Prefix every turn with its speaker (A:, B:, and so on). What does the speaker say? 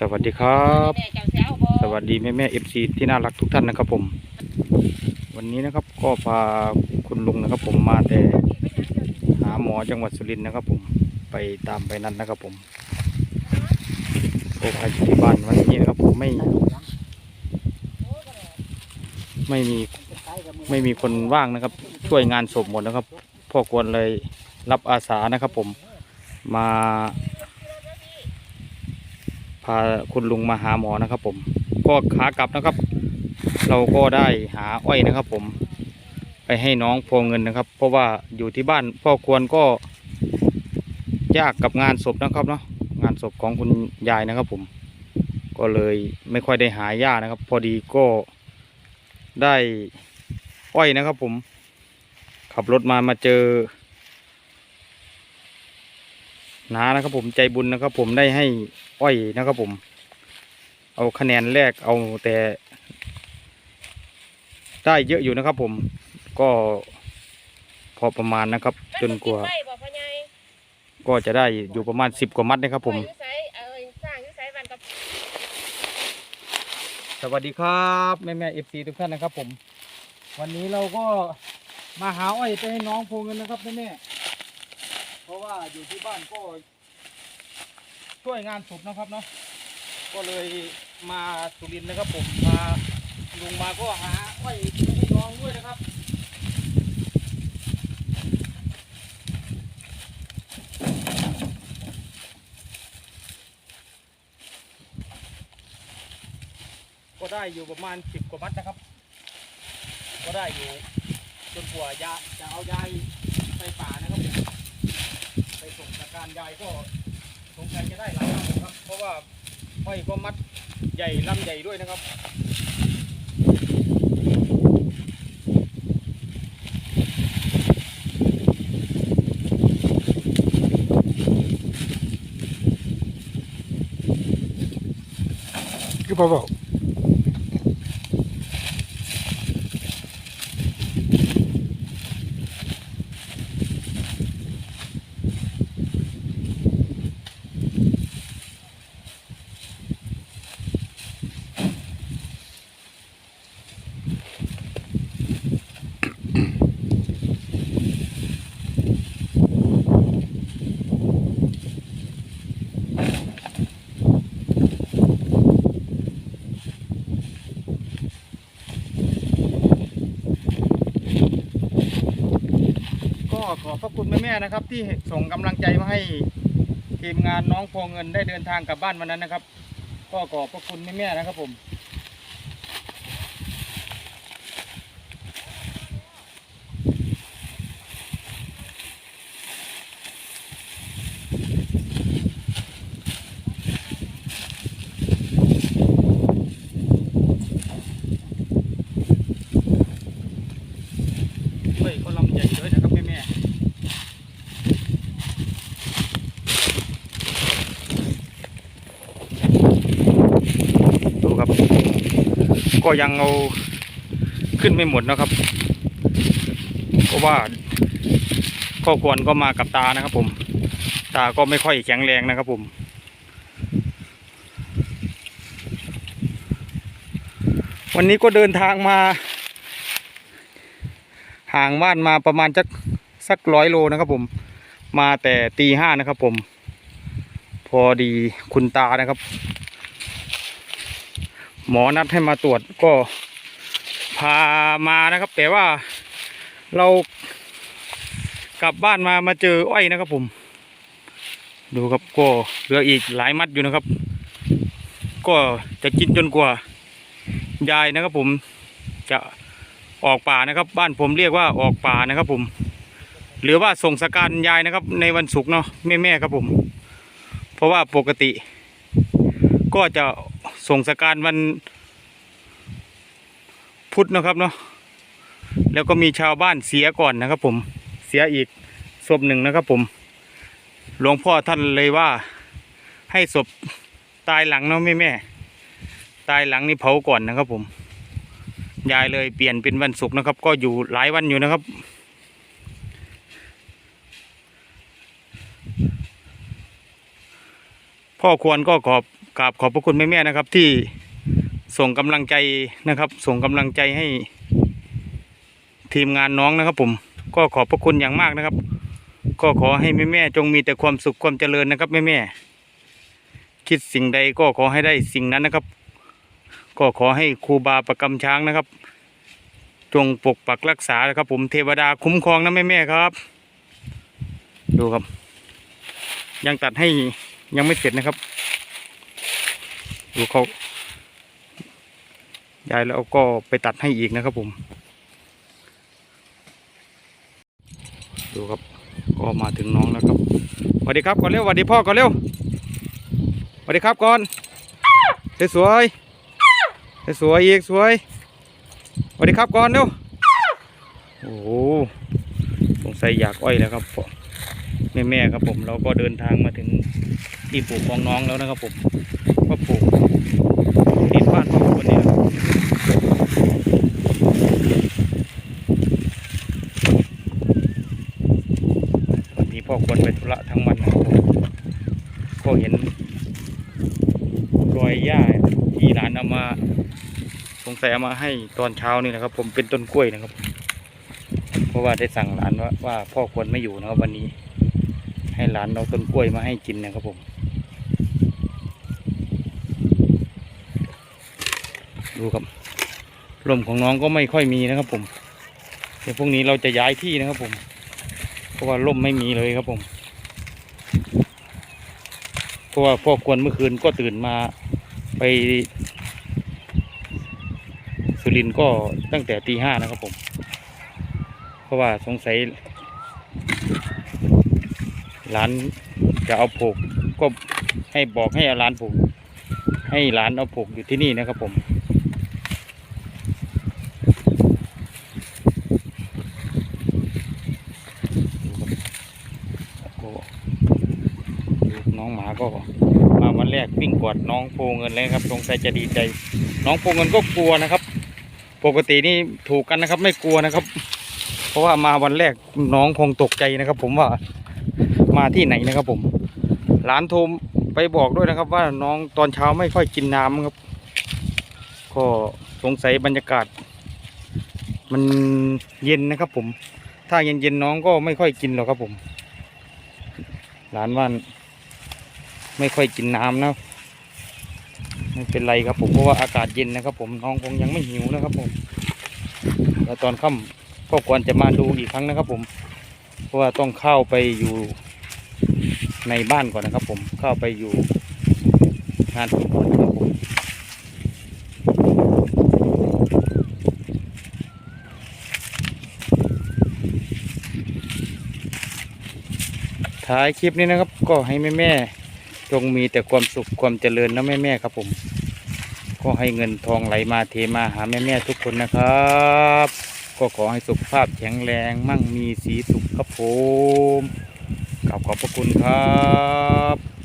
A: สวัสดีครับ
B: แม่เจ้าแซวบ่
A: สวัสดีแม่แม่เอฟซีที่น่ารักทุกท่านนะครับผม วันนี้นะครับก็พาคุณลุงนะครับ ผมมาแต่หาหมอจังหวัดสุรินทร์นะครับ ผมไปตามไปนั้นนะครับผมก็ไปที่บ้านวันนี้นะครับผมไม่ไม่มีไม่มีคนว่างนะครับ ช่วยงานศพหมดนะครับพ่อควรเลยรับอาสานะครับ ผมมา พาคุณลุงมาหาหมอนะครับ ผม ก็ขากลับนะครับ เราก็ได้หาอ้อยนะครับ ผม ไปให้น้องพวงเงินนะครับ เพราะว่าอยู่ที่บ้านพ่อควรก็ยากกับงานศพนะครับเนาะงานศพของคุณยายนะครับ ผม ก็เลยไม่ค่อยได้หาหญ้านะครับ พอดีก็ได้อ้อยนะครับ ผม ขับรถมามาเจอน้านะครับผมใจบุญนะครับ ผมได้ให้ อ้อยนะครับผม เอาคะแนนแรกเอาแต่ ได้เยอะอยู่นะครับผม ก็พอประมาณนะครับ จนกว่า ก็จะได้อยู่ประมาณสิบกว่ามัดนะครับผม
B: สเอ้ยสร้างอยู่ไสบ้านกับ
A: สวัสดีครับแม่แม่เอฟซีทุกท่านนะครับผม วันนี้เราก็มาหาอ้อยไปให้น้องพวงเงินนะครับแม่แม่เพราะว่าอยู่ที่บ้านก็ ช่วยงานศพนะครับเนาะก็เลยมาสุรินทร์นะครับผมมาลุงมาก็หาอ้อยให้น้องด้วยนะครับก็ได้อยู่ประมาณสิบกว่ามัดนะครับ ก็ได้อยู่จนกว่ายาจะเอายายไปป่านะครับไปส่งจากการยายก็ จะได้หลายลำครับ เพราะว่าห้อยก็มัดใหญ่ลำใหญ่ด้วยนะครับ
C: คือเบา
A: ก็ ขอบพระคุณแม่ๆนะครับ ที่ส่งกำลังใจมาให้ทีมงานน้องพวงเงินได้เดินทางกลับบ้านวันนั้นนะครับ ก็ขอบพระคุณแม่ๆนะครับผม เฮ้ยก็ลำใหญ่ด้วยนะครับแม่แม่ดูครับ ก็ยังเอาขึ้นไม่หมดนะครับ เพราะว่าก็ควรก็มากับตานะครับ ผม ตาก็ไม่ค่อยแข็งแรงนะครับผมวันนี้ก็เดินทางมา ห่างบ้านมาประมาณสักสักร้อยโลนะครับผม มาแต่ตีห้านะครับผม พอดีคุณตานะครับ หมอนัดให้มาตรวจก็พามานะครับ แต่ว่าเรากลับบ้านมามาเจออ้อยนะครับผม ดูครับก็เหลืออีกหลายมัดอยู่นะครับ ก็จะกินจนกว่ายายนะครับ ผมจะออกป่านะครับ บ้านผมเรียกว่าออกป่านะครับ ผม หรือว่าส่งสการยายนะครับ ในวันศุกร์เนาะแม่แม่ครับผม เพราะว่าปกติ ก็จะ ส่งสการวันพุธนะครับเนาะแล้วก็มีชาวบ้านเสียก่อนนะครับ ผมเสียอีกศพหนึ่งนะครับ ผมหลวงพ่อท่านเลยว่าให้ศพตายหลังเนาะแม่แม่ตายหลังนี่เผาก่อนนะครับ ผมยายเลยเปลี่ยนเป็นวันศุกร์นะครับ ก็อยู่หลายวันอยู่นะครับ พ่อควรก็ขอบ กราบขอบพระคุณแม่ๆนะครับ ที่ส่งกำลังใจนะครับ ส่งกำลังใจให้ ทีมงานน้องนะครับ ผม ก็ขอบพระคุณอย่างมากนะครับ ก็ขอให้แม่ๆจงมีแต่ความสุขความเจริญนะครับแม่ๆคิดสิ่งใดก็ขอให้ได้สิ่งนั้นนะครับ ก็ขอให้ครูบาประกำช้างนะครับ จงปกปักรักษานะครับ ผมเทวดาคุ้มครองนะแม่ๆครับ ดูครับ ยังตัดให้ยังไม่เสร็จนะครับ ดูเขายายแล้วก็ไปตัดให้อีกนะครับผม ดูครับก็มาถึงน้องแล้วครับสวัสดีครับก่อนเร็วสวัสดีพ่อก่อนเร็วสวัสดีครับก่อนสวยสวยอีกสวยสวัสดีครับก่อนเร็วโอ้โหสงสัยอยากอ้อยแล้วครับผมแม่ๆครับผมเราก็เดินทางมาถึงที่ปลูกของน้องแล้วนะครับผม ก็ปลูกที่บ้านพ่อคนนี้วันนี้พ่อควรไปธุระทั้งวันนะครับก็เห็นรอยหญ้าที่หลานเอามาสงสัยเอามาให้ตอนเช้านี่นะครับ ผมเป็นต้นกล้วยนะครับ เพราะว่าได้สั่งหลานว่าว่าพ่อควรไม่อยู่นะครับวันนี้ ให้หลานเอาต้นกล้วยมาให้กินนะครับผม ดูครับลมของน้องก็ไม่ค่อยมีนะครับ ผมเดี๋ยวพรุ่งนี้เราจะย้ายที่นะครับ ผม เพราะว่าลมไม่มีเลยครับผมเพราะว่าพ่อควรเมื่อคืนก็ตื่นมาไป สุรินก็ตั้งแต่ตีห้านะครับผม เพราะว่าสงสัยหลานจะเอาผูกก็ให้บอกให้เอาหลานผูกให้หลานเอาผูกอยู่ที่นี่นะครับผม ก็น้ องหมาก็มาวันแรกวิ่งกวดน้องโพเงินเลยครับสงสัยจะดีใจ น้องโพเงินก็กลัวนะครับ ปกตินี่ถูกกันนะครับ ไม่กลัวนะครับ เพราะว่ามาวันแรกน้องคงตกใจนะครับ ผมว่ามาที่ไหนนะครับ ผมหลานโทรไปบอกด้วยนะครับ ว่าน้องตอนเช้าไม่ค่อยกินน้ำครับก็สงสัยบรรยากาศ มันเย็นนะครับ ผม ถ้าเย็นๆน้องก็ไม่ค่อยกินหรอกครับผม หลานว่าน ไม่ค่อยกินน้ำนะไม่เป็นไรครับผมเพราะว่าอากาศเย็นนะครับ ผมน้องคงยังไม่หิวนะครับ ผมแล้วตอนค่ำก็ควรจะมาดูอีกครั้งนะครับ ผม เพราะว่าต้องเข้าไปอยู่ในบ้านก่อนนะครับ ผมเข้าไปอยู่งานก่อนนะครับผมท้ายคลิปนี้นะครับ ก็ให้แม่ๆ จงมีแต่ความสุขความเจริญนะแม่แม่ครับผม ก็ให้เงินทองไหลมาเทมาหาแม่แม่ทุกคนนะครับ ก็ขอให้สุขภาพแข็งแรงมั่งมีสีสุขครับผมขอบขอบพระคุณครับ